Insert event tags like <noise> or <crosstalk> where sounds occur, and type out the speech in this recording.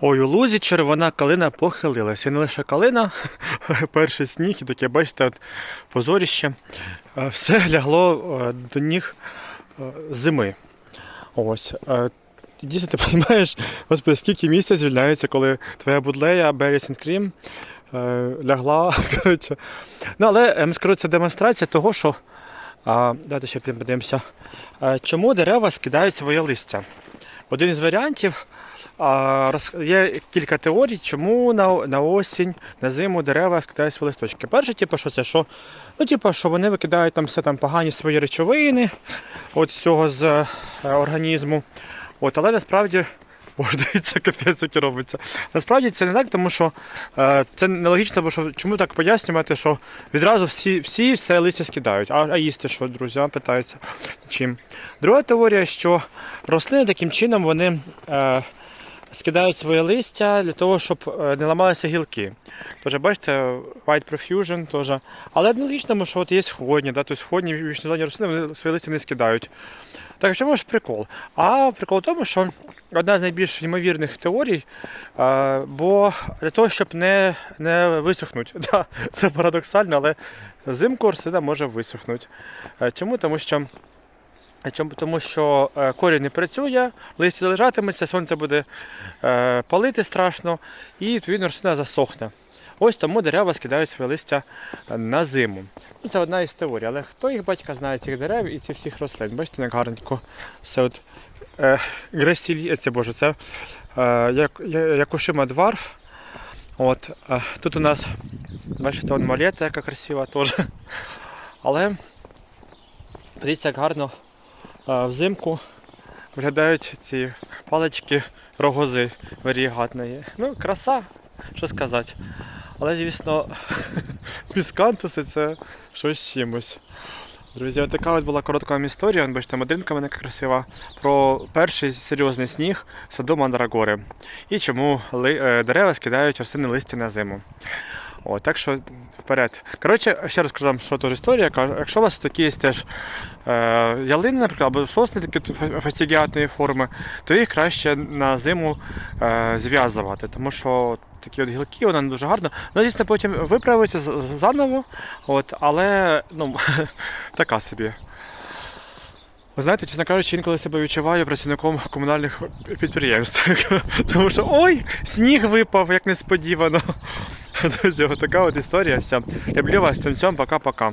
Ой, у лузі червона калина похилилася. І не лише калина, <laughs> перший сніг, і таке, бачите, от позоріще. Е, Все лягло е, до ніг е, зими. Ось. Дійсно, ти <laughs> розумієш, господи, скільки місця звільняється, коли твоя будлея Cream е, лягла. <laughs> Коротше. Ну, але скажу, це демонстрація того, що. А, давайте ще подивимося. Чому дерева скидають своє листя? Один із варіантів є кілька теорій, чому на, на осінь, на зиму дерева скидають свої листочки. Перше, типу, що це що? Ну, типу, що вони викидають там все там погані свої речовини от цього з е, організму. От, але насправді. <laughs> Дивіться, капець, яке робиться. Насправді це не так, тому що е, це нелогічно, бо що чому так пояснювати, що відразу всі, всі все листя скидають. А, а їсти що, друзі, питаються чим. Друга теорія, що рослини таким чином вони е, скидають своє листя для того, щоб е, не ламалися гілки. Тож, бачите, White Profusion теж. Але нелогічно, тому що от є сходні, да, тобто сходні вічнозелені рослини вони своє листя не скидають. Так в чому ж прикол? А прикол в тому, що одна з найбільш ймовірних теорій, е, бо для того, щоб не, не висохнути. <laughs> Да, це парадоксально, але взимку рослина може висохнути. Е, Чому? Тому що. Чому? Тому що е, корінь не працює, листя залежатиметься, сонце буде е, палити страшно, і відповідно рослина засохне. Ось тому дерева скидають своє листя на зиму. Ну, це одна із теорій, але хто їх батька знає цих дерев і цих всіх рослин? Бачите, як гарненько все от е, гресілі, це боже, це е, як, Якушима дварф. От, е, тут у нас, бачите, он малета, яка красива теж. Але дивіться, як гарно е, взимку виглядають ці палички рогози варігатної. Ну, краса, що сказати. Але, звісно, <laughs> міскантуси це щось з чимось. Друзі, от така от була коротка вам історія. Бачите, моделинка мене красива. Про перший серйозний сніг саду Мандрагори. І чому е, дерева скидають рослинне листя на зиму. О, так що вперед. Коротше, ще раз кажу що теж історія. Якщо у вас такі є теж е, ялини, наприклад, або сосни такі фастігіатної форми, то їх краще на зиму е, зв'язувати, тому що такі от гілки, вона не дуже гарна. Ну, звісно, потім виправиться заново, от, але ну, <laughs> така собі. Ви знаєте, чесно кажучи, інколи себе відчуваю працівником комунальних підприємств. <laughs> Тому що ой, сніг випав, як несподівано. <laughs> Друзі, така от історія. Все. Люблю вас, цим всім, пока-пока.